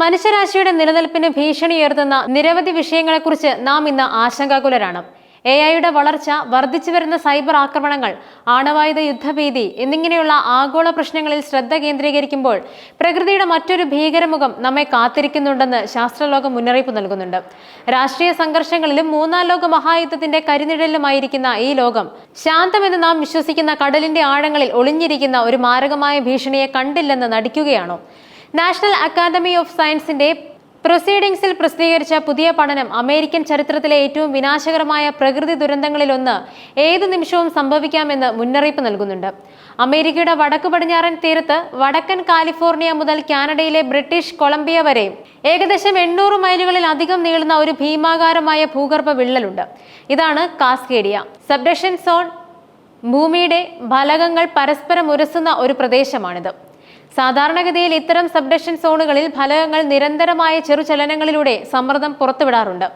മനുഷ്യരാശിയുടെ നിലനിൽപ്പിന് ഭീഷണി ഉയർത്തുന്ന നിരവധി വിഷയങ്ങളെക്കുറിച്ച് നാം ഇന്ന് ആശങ്കാകുലരാണ്. എ ഐയുടെ വളർച്ച വർദ്ധിച്ചു വരുന്ന സൈബർ ആക്രമണങ്ങൾ ആണവായുധ യുദ്ധഭീതി എന്നിങ്ങനെയുള്ള ആഗോള പ്രശ്നങ്ങളിൽ ശ്രദ്ധ കേന്ദ്രീകരിക്കുമ്പോൾ പ്രകൃതിയുടെ മറ്റൊരു ഭീകരമുഖം നമ്മെ കാത്തിരിക്കുന്നുണ്ടെന്ന് ശാസ്ത്രലോകം മുന്നറിയിപ്പ് നൽകുന്നുണ്ട്. രാഷ്ട്രീയ സംഘർഷങ്ങളിലും മൂന്നാം ലോക മഹായുദ്ധത്തിന്റെ കരിനിഴലിലുമായിരിക്കുന്ന ഈ ലോകം ശാന്തമെന്ന് നാം വിശ്വസിക്കുന്ന കടലിന്റെ ആഴങ്ങളിൽ ഒളിഞ്ഞിരിക്കുന്ന ഒരു മാരകമായ ഭീഷണിയെ കണ്ടില്ലെന്ന് നടിക്കുകയാണോ? നാഷണൽ അക്കാദമി ഓഫ് സയൻസിന്റെ പ്രൊസീഡിംഗ്സിൽ പ്രസിദ്ധീകരിച്ച പുതിയ പഠനം അമേരിക്കൻ ചരിത്രത്തിലെ ഏറ്റവും വിനാശകരമായ പ്രകൃതി ദുരന്തങ്ങളിലൊന്ന് ഏതു നിമിഷവും സംഭവിക്കാമെന്ന് മുന്നറിയിപ്പ് നൽകുന്നുണ്ട്. അമേരിക്കയുടെ വടക്കു പടിഞ്ഞാറൻ തീരത്ത് വടക്കൻ കാലിഫോർണിയ മുതൽ കാനഡയിലെ ബ്രിട്ടീഷ് കൊളംബിയ വരെ ഏകദേശം എണ്ണൂറ് മൈലുകളിൽ അധികം നീളുന്ന ഒരു ഭീമാകാരമായ ഭൂഗർഭ വിള്ളലുണ്ട്. ഇതാണ് കാസ്കേഡിയ. സബ്ഡക്ഷൻ സോൺ ഭൂമിയുടെ ഫലകങ്ങൾ പരസ്പരം ഉരസുന്ന ഒരു പ്രദേശമാണിത്. സാധാരണഗതിയിൽ ഇത്തരം സബ്ഡക്ഷൻ സോണുകളിൽ ഫലകങ്ങൾ നിരന്തരമായ ചെറുചലനങ്ങളിലൂടെ സമ്മർദ്ദം പുറത്തുവിടാറുണ്ട്.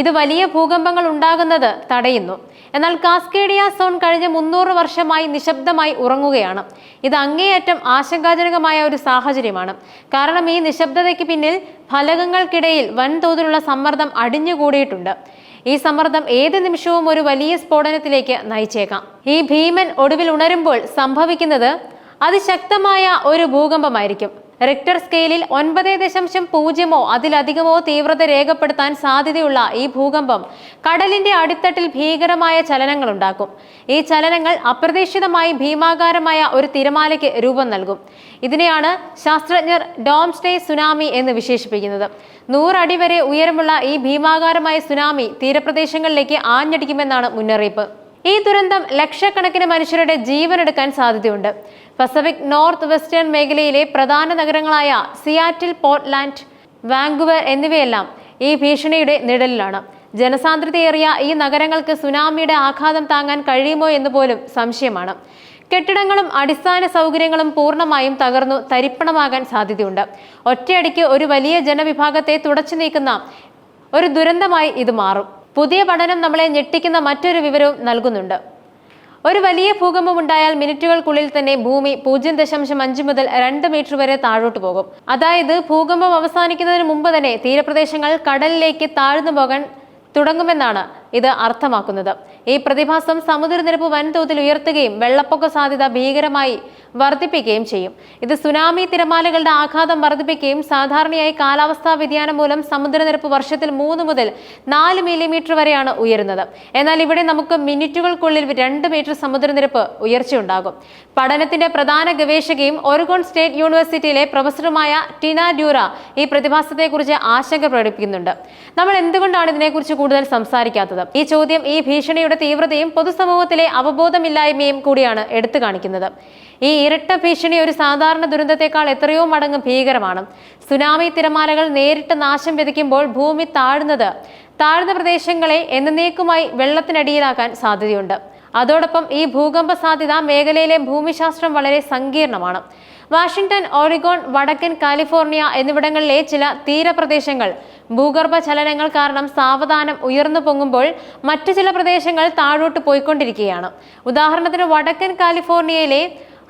ഇത് വലിയ ഭൂകമ്പങ്ങൾ ഉണ്ടാകുന്നത് തടയുന്നു. എന്നാൽ കാസ്കേഡിയ സോൺ കഴിഞ്ഞ മുന്നൂറ് വർഷമായി നിശബ്ദമായി ഉറങ്ങുകയാണ്. ഇത് അങ്ങേയറ്റം ആശങ്കാജനകമായ ഒരു സാഹചര്യമാണ്. കാരണം ഈ നിശബ്ദതയ്ക്ക് പിന്നിൽ ഫലകങ്ങൾക്കിടയിൽ വൻതോതിലുള്ള സമ്മർദ്ദം അടിഞ്ഞുകൂടിയിട്ടുണ്ട്. ഈ സമ്മർദ്ദം ഏത് നിമിഷവും ഒരു വലിയ സ്ഫോടനത്തിലേക്ക് നയിച്ചേക്കാം. ഈ ഭീമൻ ഒടുവിൽ ഉണരുമ്പോൾ സംഭവിക്കുന്നത് അതിശക്തമായ ഒരു ഭൂകമ്പമായിരിക്കും. റിക്ടർ സ്കെയിലിൽ ഒൻപത് ദശാംശം പൂജ്യമോ അതിലധികമോ തീവ്രത രേഖപ്പെടുത്താൻ സാധ്യതയുള്ള ഈ ഭൂകമ്പം കടലിന്റെ അടിത്തട്ടിൽ ഭീകരമായ ചലനങ്ങൾ ഉണ്ടാക്കും. ഈ ചലനങ്ങൾ അപ്രതീക്ഷിതമായി ഭീമാകാരമായ ഒരു തിരമാലയ്ക്ക് രൂപം നൽകും. ഇതിനെയാണ് ശാസ്ത്രജ്ഞർ ഡോംസ്റ്റേ സുനാമി എന്ന് വിശേഷിപ്പിക്കുന്നത്. നൂറടി വരെ ഉയരമുള്ള ഈ ഭീമാകാരമായ സുനാമി തീരപ്രദേശങ്ങളിലേക്ക് ആഞ്ഞടിക്കുമെന്നാണ് മുന്നറിയിപ്പ്. ഈ ദുരന്തം ലക്ഷക്കണക്കിന് മനുഷ്യരുടെ ജീവൻ എടുക്കാൻ സാധ്യതയുണ്ട്. പസഫിക് നോർത്ത് വെസ്റ്റേൺ മേഖലയിലെ പ്രധാന നഗരങ്ങളായ സിയാറ്റിൽ പോർട്ട്ലാൻഡ് വാങ്കുവർ എന്നിവയെല്ലാം ഈ ഭീഷണിയുടെ നിഴലിലാണ്. ജനസാന്ദ്രതയേറിയ ഈ നഗരങ്ങൾക്ക് സുനാമിയുടെ ആഘാതം താങ്ങാൻ കഴിയുമോ എന്ന് പോലും സംശയമാണ്. കെട്ടിടങ്ങളും അടിസ്ഥാന സൗകര്യങ്ങളും പൂർണമായും തകർന്നു തരിപ്പണമാകാൻ സാധ്യതയുണ്ട്. ഒറ്റയടിക്ക് ഒരു വലിയ ജനവിഭാഗത്തെ തുടച്ചു നീക്കുന്ന ഒരു ദുരന്തമായി ഇത് മാറും. പുതിയ പഠനം നമ്മളെ ഞെട്ടിക്കുന്ന മറ്റൊരു വിവരവും നൽകുന്നുണ്ട്. ഒരു വലിയ ഭൂകമ്പം ഉണ്ടായാൽ മിനിറ്റുകൾക്കുള്ളിൽ തന്നെ ഭൂമി പൂജ്യം ദശാംശം അഞ്ച് മുതൽ രണ്ട് മീറ്റർ വരെ താഴോട്ട് പോകും. അതായത് ഭൂകമ്പം അവസാനിക്കുന്നതിന് മുമ്പ് തന്നെ തീരപ്രദേശങ്ങൾ കടലിലേക്ക് താഴ്ന്നു പോകാൻ തുടങ്ങുമെന്നാണ് ഇത് അർത്ഥമാക്കുന്നത്. ഈ പ്രതിഭാസം സമുദ്രനിരപ്പ് വൻതോതിൽ ഉയർത്തുകയും വെള്ളപ്പൊക്ക സാധ്യത ഭീകരമായി വർദ്ധിപ്പിക്കുകയും ചെയ്യും. ഇത് സുനാമി തിരമാലകളുടെ ആഘാതം വർദ്ധിപ്പിക്കുകയും സാധാരണയായി കാലാവസ്ഥാ വ്യതിയാനം മൂലം സമുദ്രനിരപ്പ് വർഷത്തിൽ മൂന്ന് മുതൽ നാല് മില്ലിമീറ്റർ വരെയാണ് ഉയരുന്നത്. എന്നാൽ ഇവിടെ നമുക്ക് മിനിറ്റുകൾക്കുള്ളിൽ രണ്ട് മീറ്റർ സമുദ്രനിരപ്പ് ഉയർച്ചയുണ്ടാകും. പഠനത്തിന്റെ പ്രധാന ഗവേഷകയും ഒറിഗോൺ സ്റ്റേറ്റ് യൂണിവേഴ്സിറ്റിയിലെ പ്രൊഫസറുമായ ടിന ഡ്യൂറ ഈ പ്രതിഭാസത്തെക്കുറിച്ച് ആശങ്ക പ്രകടിപ്പിക്കുന്നുണ്ട്. നമ്മൾ എന്തുകൊണ്ടാണ് ഇതിനെക്കുറിച്ച് കൂടുതൽ സംസാരിക്കാത്തത്? ഈ ചോദ്യം ഈ ഭീഷണിയുടെ തീവ്രതയും പൊതുസമൂഹത്തിലെ അവബോധമില്ലായ്മയും കൂടിയാണ് എടുത്തു കാണിക്കുന്നത്. ഈ ഇരട്ട ഭീഷണി ഒരു സാധാരണ ദുരന്തത്തെക്കാൾ എത്രയോ മടങ്ങ് ഭീകരമാണ്. സുനാമി തിരമാലകൾ നേരിട്ട് നാശം വിതയ്ക്കുമ്പോൾ ഭൂമി താഴ്ന്നത് താഴ്ന്ന പ്രദേശങ്ങളെ എന്നേക്കുമായി വെള്ളത്തിനടിയിലാക്കാൻ സാധ്യതയുണ്ട്. അതോടൊപ്പം ഈ ഭൂകമ്പ സാധ്യത മേഖലയിലെ ഭൂമിശാസ്ത്രം വളരെ സങ്കീർണമാണ്. വാഷിംഗ്ടൺ ഓറിഗോൺ വടക്കൻ കാലിഫോർണിയ എന്നിവിടങ്ങളിലെ ചില തീരപ്രദേശങ്ങൾ. ഭൂഗർഭ ചലനങ്ങൾ കാരണം സാവധാനം ഉയർന്നു പൊങ്ങുമ്പോൾ മറ്റു ചില പ്രദേശങ്ങൾ താഴോട്ട് പോയിക്കൊണ്ടിരിക്കുകയാണ്. ഉദാഹരണത്തിന് വടക്കൻ കാലിഫോർണിയയിലെ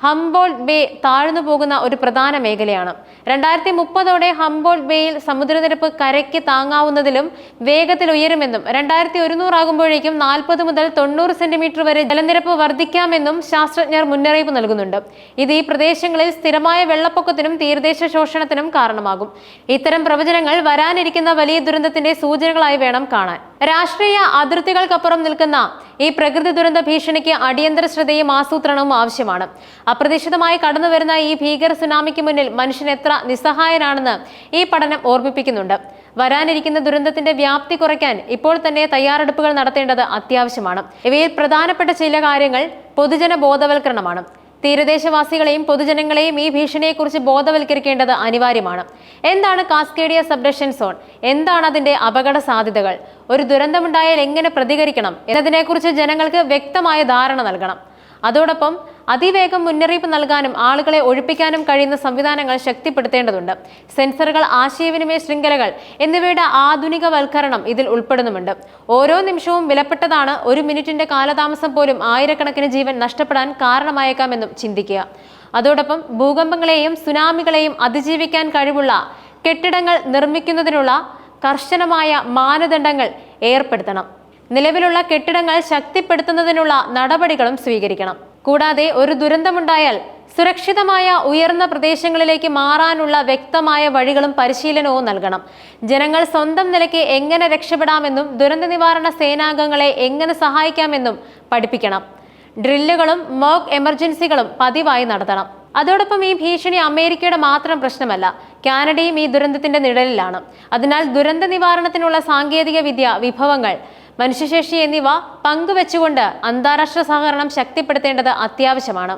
ഹംബോൾട്ട് ബേ താഴ്ന്നു പോകുന്ന ഒരു പ്രധാന മേഖലയാണ്. രണ്ടായിരത്തി മുപ്പതോടെ ഹംബോൾട്ട് ബേയിൽ സമുദ്രനിരപ്പ് കരയ്ക്ക് താങ്ങാവുന്നതിലും വേഗത്തിൽ ഉയരുമെന്നും രണ്ടായിരത്തി ഒരുന്നൂറാകുമ്പോഴേക്കും നാൽപ്പത് മുതൽ തൊണ്ണൂറ് സെന്റിമീറ്റർ വരെ ജലനിരപ്പ് വർദ്ധിക്കാമെന്നും ശാസ്ത്രജ്ഞർ മുന്നറിയിപ്പ് നൽകുന്നുണ്ട്. ഇത് ഈ പ്രദേശങ്ങളിൽ സ്ഥിരമായ വെള്ളപ്പൊക്കത്തിനും തീരദേശ ശോഷണത്തിനും കാരണമാകും. ഇത്തരം പ്രവചനങ്ങൾ വരാനിരിക്കുന്ന വലിയ ദുരന്തത്തിന്റെ സൂചനകളായി വേണം കാണാൻ. രാഷ്ട്രീയ അതിർത്തികൾക്കപ്പുറം നിൽക്കുന്ന ഈ പ്രകൃതി ദുരന്ത ഭീഷണിക്ക് അടിയന്തര ശ്രദ്ധയും ആസൂത്രണവും ആവശ്യമാണ്. അപ്രതീക്ഷിതമായി കടന്നു വരുന്ന ഈ ഭീകര സുനാമിക്ക് മുന്നിൽ മനുഷ്യൻ എത്ര നിസ്സഹായനാണെന്ന് ഈ പഠനം ഓർമ്മിപ്പിക്കുന്നുണ്ട്. വരാനിരിക്കുന്ന ദുരന്തത്തിന്റെ വ്യാപ്തി കുറയ്ക്കാൻ ഇപ്പോൾ തന്നെ തയ്യാറെടുപ്പുകൾ നടത്തേണ്ടത് അത്യാവശ്യമാണ്. ഇവയിൽ പ്രധാനപ്പെട്ട ചില കാര്യങ്ങൾ പൊതുജന ബോധവൽക്കരണമാണ് തീരദേശവാസികളെയും പൊതുജനങ്ങളെയും ഈ ഭീഷണിയെക്കുറിച്ച് ബോധവൽക്കരിക്കേണ്ടത് അനിവാര്യമാണ്. എന്താണ് കാസ്കേഡിയ സബ്ഡഷൻ സോൺ? എന്താണ് അതിന്റെ അപകട സാധ്യതകൾ? ഒരു ദുരന്തമുണ്ടായാൽ എങ്ങനെ പ്രതികരിക്കണം എന്നതിനെക്കുറിച്ച് ജനങ്ങൾക്ക് വ്യക്തമായ ധാരണ നൽകണം. അതോടൊപ്പം അതിവേഗം മുന്നറിയിപ്പ് നൽകാനും ആളുകളെ ഒഴിപ്പിക്കാനും കഴിയുന്ന സംവിധാനങ്ങൾ ശക്തിപ്പെടുത്തേണ്ടതുണ്ട്. സെൻസറുകൾ ആശയവിനിമയ ശൃംഖലകൾ എന്നിവയുടെ ആധുനികവൽക്കരണം ഇതിൽ ഉൾപ്പെടുന്നുമുണ്ട്. ഓരോ നിമിഷവും വിലപ്പെട്ടതാണ് ഒരു മിനിറ്റിന്റെ കാലതാമസം പോലും ആയിരക്കണക്കിന് ജീവൻ നഷ്ടപ്പെടാൻ കാരണമായേക്കാമെന്നും ചിന്തിക്കുക. അതോടൊപ്പം ഭൂകമ്പങ്ങളെയും സുനാമികളെയും അതിജീവിക്കാൻ കഴിവുള്ള കെട്ടിടങ്ങൾ നിർമ്മിക്കുന്നതിനുള്ള കർശനമായ മാനദണ്ഡങ്ങൾ ഏർപ്പെടുത്തണം. നിലവിലുള്ള കെട്ടിടങ്ങൾ ശക്തിപ്പെടുത്തുന്നതിനുള്ള നടപടികളും സ്വീകരിക്കണം. കൂടാതെ ഒരു ദുരന്തമുണ്ടായാൽ സുരക്ഷിതമായ ഉയർന്ന പ്രദേശങ്ങളിലേക്ക് മാറാനുള്ള വ്യക്തമായ വഴികളും പരിശീലനവും നൽകണം. ജനങ്ങൾ സ്വന്തം നിലയ്ക്ക് എങ്ങനെ രക്ഷപ്പെടാമെന്നും ദുരന്ത നിവാരണ സേനാംഗങ്ങളെ എങ്ങനെ സഹായിക്കാമെന്നും പഠിപ്പിക്കണം. ഡ്രില്ലുകളും മോക്ക് എമർജൻസികളും പതിവായി നടത്തണം. അതോടൊപ്പം ഈ ഭീഷണി അമേരിക്കയുടെ മാത്രം പ്രശ്നമല്ല കാനഡയും ഈ ദുരന്തത്തിന്റെ നിഴലിലാണ്. അതിനാൽ ദുരന്ത നിവാരണത്തിനുള്ള സാങ്കേതിക വിദ്യ വിഭവങ്ങൾ മനുഷ്യശേഷി എന്നിവ പങ്കുവെച്ചുകൊണ്ട് അന്താരാഷ്ട്ര സഹകരണം ശക്തിപ്പെടുത്തേണ്ടത് അത്യാവശ്യമാണ്.